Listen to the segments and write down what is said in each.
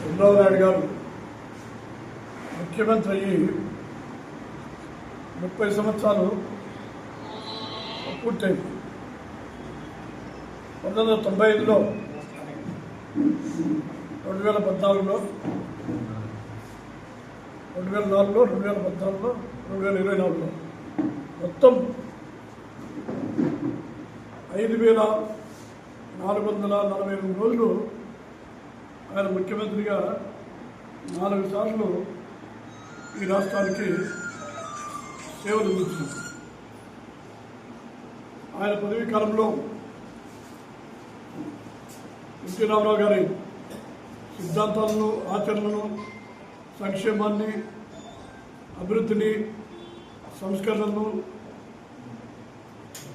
చంద్రబాబు నాయుడు గారు ముఖ్యమంత్రి అయ్యి ముప్పై సంవత్సరాలు పూర్తయింది. పంతొమ్మిది వందల తొంభై ఐదులో రెండు వేల పద్నాలుగులో రెండు వేల నాలుగులో రెండు వేల పద్నాలుగులో రెండు వేల ఇరవై నాలుగులో. మొత్తం ఐదు వేల నాలుగు వందల నలభై ఎనిమిది రోజులు ఆయన ముఖ్యమంత్రిగా నాలుగు సార్లు ఈ రాష్ట్రానికి సేవలు అందించారు. ఆయన పదవీ కాలంలో ఎన్టీ రామారావు గారి సిద్ధాంతాలను ఆచరణను సంక్షేమాన్ని అభివృద్ధిని సంస్కరణలను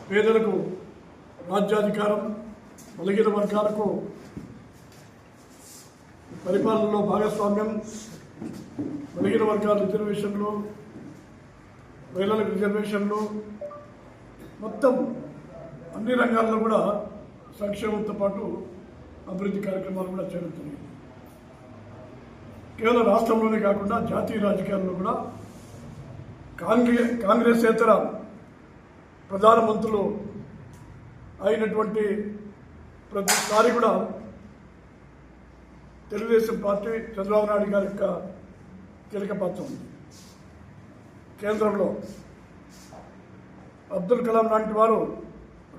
పేదలకు రాజ్యాధికారం బలహీన వర్గాలకు పరిపాలనలో భాగస్వామ్యం బలహీన వర్గాల రిజర్వేషన్లు మహిళలకు రిజర్వేషన్లు మొత్తం అన్ని రంగాల్లో కూడా సంక్షేమంతో పాటు అభివృద్ధి కార్యక్రమాలు కూడా చేరుతున్నాయి కేవలం రాష్ట్రంలోనే కాకుండా జాతీయ రాజకీయాల్లో కూడా కాంగ్రెస్ కాంగ్రెసేతర ప్రధానమంత్రులు అయినటువంటి ప్రతిసారి కూడా తెలుగుదేశం పార్టీ చంద్రబాబు నాయుడు గారి యొక్క కీలక పాత్ర ఉంది. కేంద్రంలో అబ్దుల్ కలాం లాంటి వారు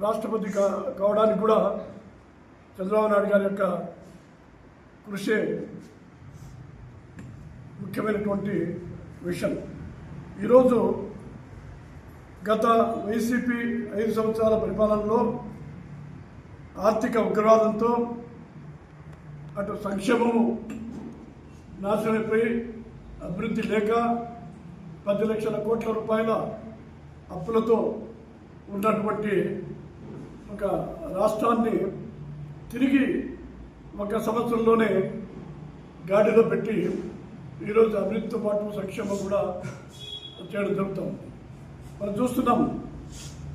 రాష్ట్రపతి కా- కావడానికి కూడా చంద్రబాబు నాయుడు గారి యొక్క కృషి ముఖ్యమైనటువంటి విషయం. ఈరోజు గత వైసీపీ ఐదు సంవత్సరాల పరిపాలనలో ఆర్థిక ఉగ్రవాదంతో అటు సంక్షేమము నాశనమైపోయి అభివృద్ధి లేక పది లక్షల కోట్ల రూపాయల అప్పులతో ఉన్నటువంటి ఒక రాష్ట్రాన్ని తిరిగి ఒక సంవత్సరంలోనే గాడిలో పెట్టి ఈరోజు అభివృద్ధితో పాటు సంక్షేమం కూడా చేయడం జరుగుతాం మనం చూస్తున్నాం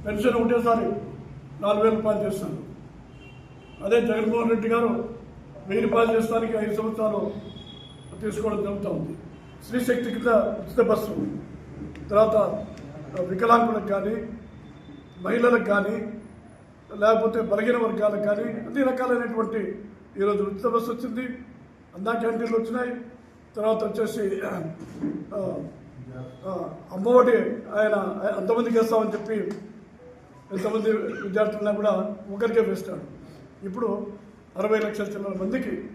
పెన్షన్ ఒకటేసారి నాలుగు వేల రూపాయలు చేస్తాను అదే జగన్మోహన్ రెడ్డి గారు వెయ్యి రూపాయలు చేస్తానికి ఐదు సంవత్సరాలు తీసుకోవడం జరుగుతూ ఉంది. స్త్రీశక్తి కింద ఉచిత బస్సు తర్వాత వికలాంగులకు కానీ మహిళలకు కానీ లేకపోతే బలహీన వర్గాలకు కానీ అన్ని రకాలైనటువంటి ఈరోజు ఉచిత బస్సు వచ్చింది. అందా క్యాంటీన్లు వచ్చినాయి. తర్వాత వచ్చేసి అమ్మఒడి ఆయన అంతమందికి వేస్తామని చెప్పి ఎంతమంది విద్యార్థులన్నా కూడా ఒకరికే వేస్తాడు. ఇప్పుడు అరవై లక్షల చిల్లర మందికి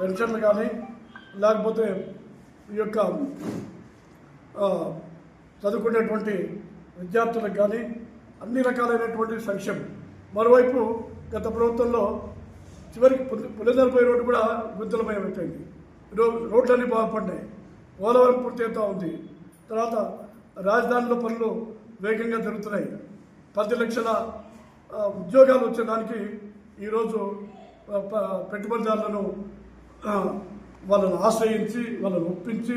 పెన్షన్లు కానీ లేకపోతే ఈ యొక్క చదువుకునేటువంటి విద్యార్థులకు కానీ అన్ని రకాలైనటువంటి సంక్షేమం. మరోవైపు గత ప్రభుత్వంలో చివరికి పులి- రోడ్డు కూడా గుద్దలమయం అయిపోయింది. రోడ్లన్నీ బాగుపడ్డాయి పోలవరం పూర్తి ఉంది. తర్వాత రాజధానిలో పనులు వేగంగా జరుగుతున్నాయి. పది లక్షల ఉద్యోగాలు వచ్చేదానికి ఈరోజు ప- పెట్టుబడిదారులను వాళ్ళను ఆశ్రయించి వాళ్ళను ఒప్పించి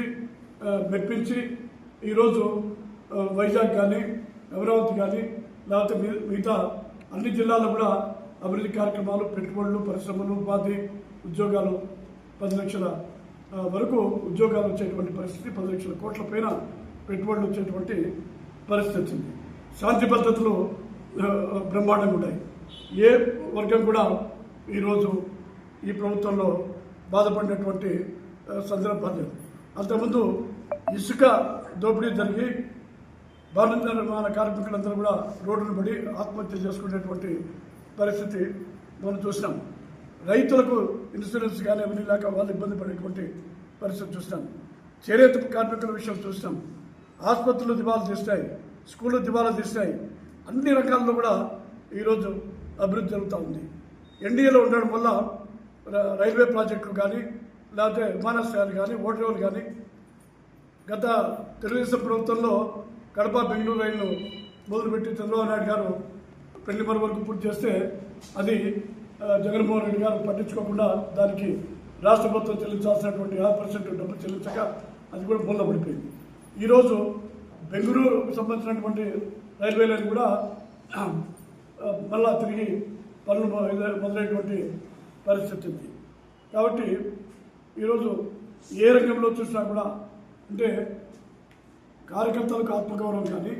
మెప్పించి ఈరోజు వైజాగ్ కానీ అమరావతి కానీ లేకపోతే మిగతా అన్ని జిల్లాల్లో కూడా అభివృద్ధి కార్యక్రమాలు పెట్టుబడులు పరిశ్రమలు ఉపాధి ఉద్యోగాలు పది లక్షల వరకు ఉద్యోగాలు వచ్చేటువంటి పరిస్థితి పది లక్షల కోట్ల పైన పెట్టుబడులు వచ్చేటువంటి పరిస్థితి వచ్చింది. శాంతి పద్ధతులు బ్రహ్మాండంగా ఉన్నాయి. ఏ వర్గం కూడా ఈరోజు ఈ ప్రభుత్వంలో బాధపడినటువంటి సందర్భం లేదు. అంతకుముందు ఇసుక దోపిడీ జరిగి భవన నిర్మాణ కార్మికులందరూ కూడా రోడ్డును పడి ఆత్మహత్య చేసుకునేటువంటి పరిస్థితి మనం చూసినాం. రైతులకు ఇన్సూరెన్స్ కానీ అవన్నీ లేక వాళ్ళు ఇబ్బంది పడేటువంటి పరిస్థితి చూసినాం. చేనేత కార్మికుల విషయం చూసినాం. ఆసుపత్రులు దివాలు తీస్తాయి స్కూళ్ళు దివాలా తీస్తాయి అన్ని రకాల్లో కూడా ఈరోజు అభివృద్ధి జరుగుతూ ఉంది. ఎన్డీఏలో ఉండడం వల్ల రైల్వే ప్రాజెక్టులు కానీ లేకపోతే విమానాశ్రయాలు కానీ ఓటర్లు కానీ గత తెలుగుదేశం ప్రభుత్వంలో కడప బెంగళూరు రైలు మొదలుపెట్టి చంద్రబాబు నాయుడు గారు పెళ్ళిమర వరకు పూర్తి చేస్తే అది జగన్మోహన్ రెడ్డి గారు పట్టించుకోకుండా దానికి రాష్ట్ర ప్రభుత్వం చెల్లించాల్సినటువంటి యాభై పర్సెంట్ డబ్బు చెల్లించక అది కూడా మూల పడిపోయింది ఈరోజు బెంగళూరుకు సంబంధించినటువంటి రైల్వే లైన్ కూడా మళ్ళా తిరిగి పనులు మొదలైనటువంటి పరిస్థితి ఉంది. కాబట్టి ఈరోజు ఏ రంగంలో చూసినా కూడా అంటే కార్యకర్తలకు ఆత్మగౌరవం కానీ